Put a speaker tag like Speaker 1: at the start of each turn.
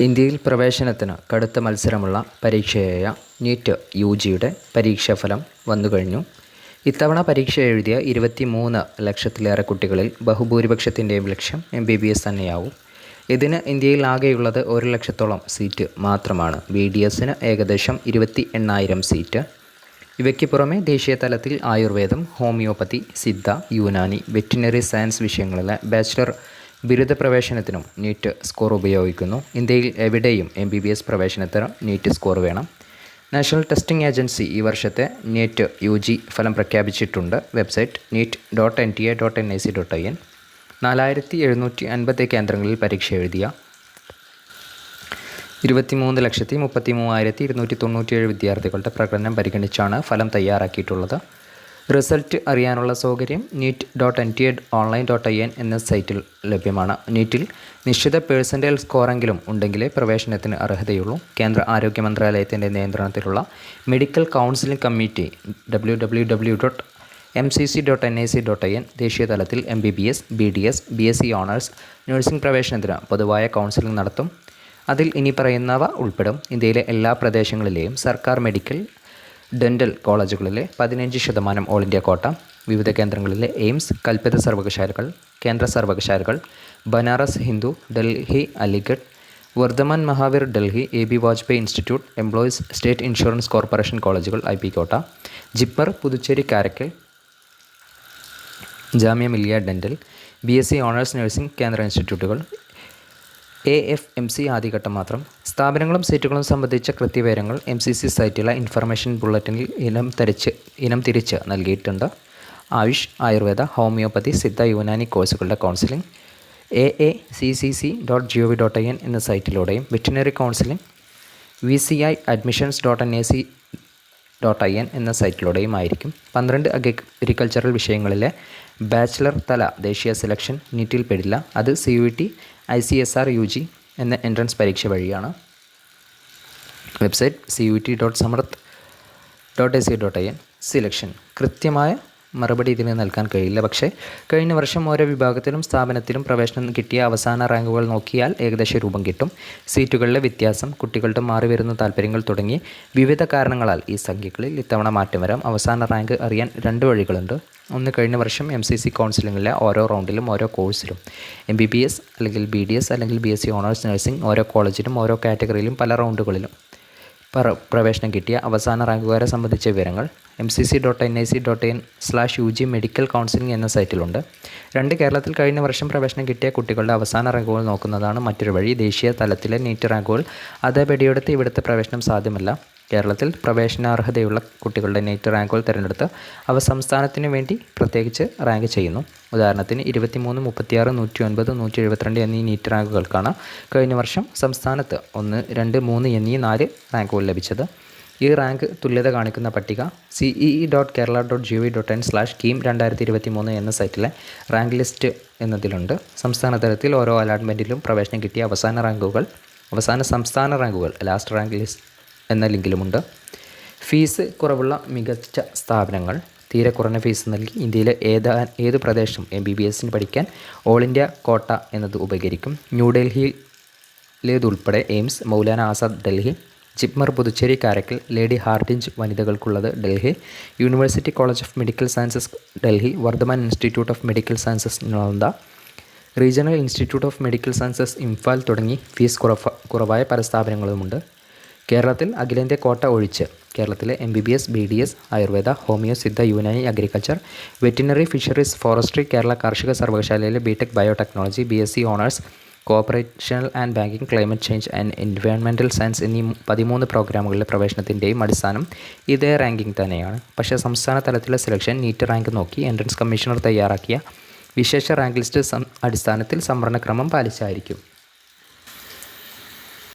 Speaker 1: ഇന്ത്യയിൽ പ്രവേശനത്തിന് കടുത്ത മത്സരമുള്ള പരീക്ഷയായ നീറ്റ് യു ജിയുടെ പരീക്ഷാഫലം വന്നുകഴിഞ്ഞു ഇത്തവണ പരീക്ഷ എഴുതിയ ഇരുപത്തി മൂന്ന് ലക്ഷത്തിലേറെ കുട്ടികളിൽ ബഹുഭൂരിപക്ഷത്തിന്റെയും ലക്ഷ്യം എം ബി ബി എസ് തന്നെയാവും. ഇതിന് ഇന്ത്യയിൽ ആകെയുള്ളത് ഒരു ലക്ഷത്തോളം സീറ്റ് മാത്രമാണ്. ബി ഡി എസിന് ഏകദേശം ഇരുപത്തി എണ്ണായിരം സീറ്റ്. ഇവയ്ക്ക് പുറമെ ദേശീയ തലത്തിൽ ആയുർവേദം homoeopathy Siddha Unani veterinary science വിഷയങ്ങളിലെ ബാച്ചിലർ ബിരുദ പ്രവേശനത്തിനും നീറ്റ് സ്കോർ ഉപയോഗിക്കുന്നു. ഇന്ത്യയിൽ എവിടെയും എം ബി ബി എസ് പ്രവേശനത്തിന് നീറ്റ് സ്കോർ വേണം. നാഷണൽ ടെസ്റ്റിംഗ് ഏജൻസി ഈ വർഷത്തെ നീറ്റ് യു ജി ഫലം പ്രഖ്യാപിച്ചിട്ടുണ്ട്. Website NEET dot N T A dot N I C dot I N നാലായിരത്തി എഴുന്നൂറ്റി അൻപത് കേന്ദ്രങ്ങളിൽ പരീക്ഷ എഴുതിയ ഇരുപത്തിമൂന്ന് ലക്ഷത്തി മുപ്പത്തി മൂവായിരത്തി ഇരുന്നൂറ്റി തൊണ്ണൂറ്റിയേഴ് വിദ്യാർത്ഥികളുടെ പ്രകടനം പരിഗണിച്ചാണ് ഫലം തയ്യാറാക്കിയിട്ടുള്ളത്. റിസൾട്ട് അറിയാനുള്ള സൗകര്യം NEET dot N T A online dot I N എന്ന സൈറ്റിൽ ലഭ്യമാണ്. നീറ്റിൽ നിശ്ചിത പേഴ്സന്റേജ് സ്കോറെങ്കിലും ഉണ്ടെങ്കിലേ പ്രവേശനത്തിന് അർഹതയുള്ളൂ. കേന്ദ്ര ആരോഗ്യ മന്ത്രാലയത്തിന്റെ നിയന്ത്രണത്തിലുള്ള medical counselling committee W W W dot M C C dot N I C dot I N ദേശീയ തലത്തിൽ M B B S B D S B S C honours nursing പ്രവേശനത്തിന് പൊതുവായ കൗൺസിലിംഗ് നടത്തും. അതിൽ ഇനി പറയുന്നവ ഉൾപ്പെടും. ഇന്ത്യയിലെ എല്ലാ പ്രദേശങ്ങളിലെയും സർക്കാർ മെഡിക്കൽ ഡെന്റൽ കോളേജുകളിലെ പതിനഞ്ച് ശതമാനം ഓൾ ഇന്ത്യ കോട്ട വിവിധ കേന്ദ്രങ്ങളിലെ എയിംസ് കൽപ്പിത സർവകശാലകൾ കേന്ദ്ര സർവകശാലകൾ Banaras Hindu Delhi Aligarh Vardhman Mahavir Delhi A B Vajpayee institute employees state insurance corporation കോളേജുകൾ I P quota JIPMER Puducherry Karaikal Jamia Millia dental B S C honours nursing കേന്ദ്ര ഇൻസ്റ്റിറ്റ്യൂട്ടുകൾ A F M C ആദ്യഘട്ടം മാത്രം. സ്ഥാപനങ്ങളും സീറ്റുകളും സംബന്ധിച്ച കൃത്യവിവരങ്ങൾ M C C സൈറ്റിലെ ഇൻഫർമേഷൻ ബുള്ളറ്റിനിൽ ഇനം തിരിച്ച് ഇനം തിരിച്ച് നൽകിയിട്ടുണ്ട്. ആയുഷ് ആയുർവേദ ഹോമിയോപ്പതി സിദ്ധ യുനാനി കോഴ്സുകളുടെ counselling A A C C C dot G O V dot I N എന്ന സൈറ്റിലൂടെയും veterinary counselling V C I admissions dot N A C dot I N എന്ന സൈറ്റിലൂടെയും ആയിരിക്കും. പന്ത്രണ്ട് അഗ്രികൾച്ചറൽ വിഷയങ്ങളിലെ ബാച്ചിലർ തല ദേശീയ സെലക്ഷൻ നീറ്റിൽ പെടില്ല. അത് C U T I C S R U G എന്ന എൻട്രൻസ് പരീക്ഷ വഴിയാണ്. Website C U T dot Samarth dot A C dot I N selection കൃത്യമായ മറുപടി ഇതിന് നൽകാൻ കഴിയില്ല. പക്ഷേ കഴിഞ്ഞ വർഷം ഓരോ വിഭാഗത്തിലും സ്ഥാപനത്തിലും പ്രവേശനം കിട്ടിയ അവസാന റാങ്കുകൾ നോക്കിയാൽ ഏകദേശ രൂപം കിട്ടും. സീറ്റുകളിലെ വ്യത്യാസം കുട്ടികളുടെ മാറി വരുന്ന താല്പര്യങ്ങൾ തുടങ്ങി വിവിധ കാരണങ്ങളാൽ ഈ സംഖ്യകളിൽ ഇത്തവണ മാറ്റം വരാം. അവസാന റാങ്ക് അറിയാൻ രണ്ട് വഴികളുണ്ട്. ഒന്ന് കഴിഞ്ഞ വർഷം എം സി സി കൗൺസിലിങ്ങിലെ ഓരോ റൗണ്ടിലും ഓരോ കോഴ്സിലും എം ബി ബി എസ് അല്ലെങ്കിൽ ബി ഡി എസ് അല്ലെങ്കിൽ B S C honours nursing ഓരോ കോളേജിലും ഓരോ കാറ്റഗറിയിലും പല റൗണ്ടുകളിലും പ്രവേശനം കിട്ടിയ അവസാന റാങ്കുകാരെ സംബന്ധിച്ച വിവരങ്ങൾ M C C dot N I C dot in slash U G medical counselling എന്ന സൈറ്റിലുണ്ട് രണ്ട് കേരളത്തിൽ കഴിഞ്ഞ വർഷം പ്രവേശനം കിട്ടിയ കുട്ടികളുടെ അവസാന റാങ്കുകൾ നോക്കുന്നതാണ് മറ്റൊരു വഴി. ദേശീയ തലത്തിലെ നീറ്റ് റാങ്കുകൾ അതേപടിയെടുത്ത് ഇവിടുത്തെ പ്രവേശനം സാധ്യമല്ല. കേരളത്തിൽ പ്രവേശനാർഹതയുള്ള കുട്ടികളുടെ നെറ്റ് റാങ്കുകൾ തിരഞ്ഞെടുത്ത് അവ സംസ്ഥാനത്തിന് വേണ്ടി പ്രത്യേകിച്ച് റാങ്ക് ചെയ്യുന്നു. ഉദാഹരണത്തിന് ഇരുപത്തിമൂന്ന് മുപ്പത്തിയാറ് നൂറ്റി ഒൻപത് നൂറ്റി എഴുപത്തിരണ്ട് എന്നീ നീറ്റ് റാങ്കുകൾക്കാണ് കഴിഞ്ഞ വർഷം സംസ്ഥാനത്ത് ഒന്ന് രണ്ട് മൂന്ന് എന്നീ നാല് റാങ്കുകൾ ലഭിച്ചത്. ഈ റാങ്ക് തുല്യത കാണിക്കുന്ന പട്ടിക C E E dot Kerala dot G V dot N slash KEAM രണ്ടായിരത്തി ഇരുപത്തി മൂന്ന് എന്ന സൈറ്റിലെ റാങ്ക് ലിസ്റ്റ് എന്നതിലുണ്ട്. സംസ്ഥാന തലത്തിൽ ഓരോ അലോട്ട്മെന്റിലും പ്രവേശനം കിട്ടിയ അവസാന റാങ്കുകൾ അവസാന സംസ്ഥാന റാങ്കുകൾ ലാസ്റ്റ് റാങ്ക് ലിസ്റ്റ് എന്ന ലിങ്കിലുമുണ്ട്. ഫീസ് കുറവുള്ള മികച്ച സ്ഥാപനങ്ങൾ തീരെ കുറഞ്ഞ ഫീസ് നൽകി ഇന്ത്യയിലെ ഏതാ ഏത് പ്രദേശം എം ബി ബി എസിന് പഠിക്കാൻ ഓൾ ഇന്ത്യ കോട്ട എന്നത് ഉപകരിക്കും. ന്യൂഡൽഹിയിലേതുൾപ്പെടെ AIIMS Maulana Azad Delhi JIPMER Puducherry Karaikal lady Hardinge വനിതകൾക്കുള്ളത് Delhi university college of medical sciences Delhi Vardhman institute of medical sciences Nalanda regional institute of medical sciences Imphal തുടങ്ങി fees കുറവ കുറവായ പല സ്ഥാപനങ്ങളുമുണ്ട്. കേരളത്തിൽ അഖിലേന്ത്യാ quota ഒഴിച്ച് കേരളത്തിലെ M B B S B D S Ayurveda homoeo Siddha Unani agriculture veterinary fisheries forestry Kerala കാർഷിക സർവകലാശാലയിലെ B Tech biotechnology B S C honours cooperation and banking climate change and എൻവയോൺമെന്റൽ science എന്നീ പതിമൂന്ന് പ്രോഗ്രാമുകളിലെ പ്രവേശനത്തിന്റെയും അടിസ്ഥാനം ഇതേ ranking തന്നെയാണ്. പക്ഷേ സംസ്ഥാന തലത്തിലെ സെലക്ഷൻ നീറ്റ് റാങ്ക് നോക്കി എൻട്രൻസ് കമ്മീഷണർ തയ്യാറാക്കിയ വിശേഷ റാങ്ക് ലിസ്റ്റ് അടിസ്ഥാനത്തിൽ സംവരണക്രമം പാലിച്ചായിരിക്കും.